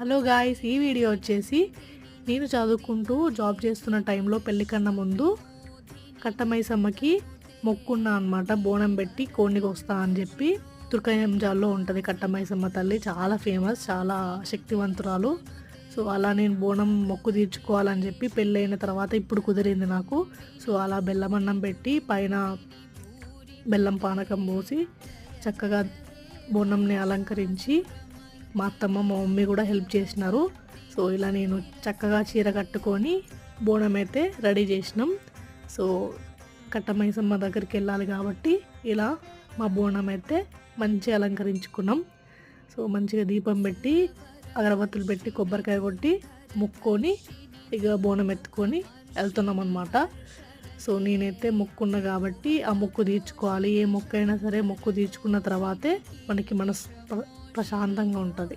Hello guys ఈ video వచ్చేసి నేను చదువుకుంటూ జాబ్ చేస్తున్న టైంలో పెళ్ళికన్నా ముందు కట్టమైసమ్మకి మొక్కున్నా అనమాట బోనం పెట్టి కోడికి వస్తా అని చెప్పి తుర్కయంజాల్లో ఉంటుంది కట్టమైసమ్మ తల్లి. చాలా ఫేమస్ చాలా శక్తివంతురాలు. సో అలా నేను బోనం మొక్కు తీర్చుకోవాలని చెప్పి పెళ్ళైన తర్వాత ఇప్పుడు కుదిరింది నాకు. సో అలా బెల్లమన్నం పెట్టి పైన బెల్లం పానకం పోసి చక్కగా బోనంని అలంకరించి మా అత్తమ్మ మా మమ్మీ కూడా హెల్ప్ చేసినారు. సో ఇలా నేను చక్కగా చీర కట్టుకొని బోనం అయితే రెడీ చేసినాం. సో కట్టమైసమ్మ దగ్గరికి వెళ్ళాలి కాబట్టి ఇలా మా బోనం అయితే మంచిగా అలంకరించుకున్నాం. సో మంచిగా దీపం పెట్టి అగరబత్తులు పెట్టి కొబ్బరికాయ కొట్టి ముక్కొని ఇక బోనం ఎత్తుకొని వెళ్తున్నాం అనమాట సో నేనైతే మొక్కున్నా కాబట్టి ఆ మొక్కు తీర్చుకోవాలి. ఏ మొక్క అయినా సరే మొక్కు తీర్చుకున్న తర్వాతే మనకి మనస్ ప్రశాంతంగా ఉంటుంది.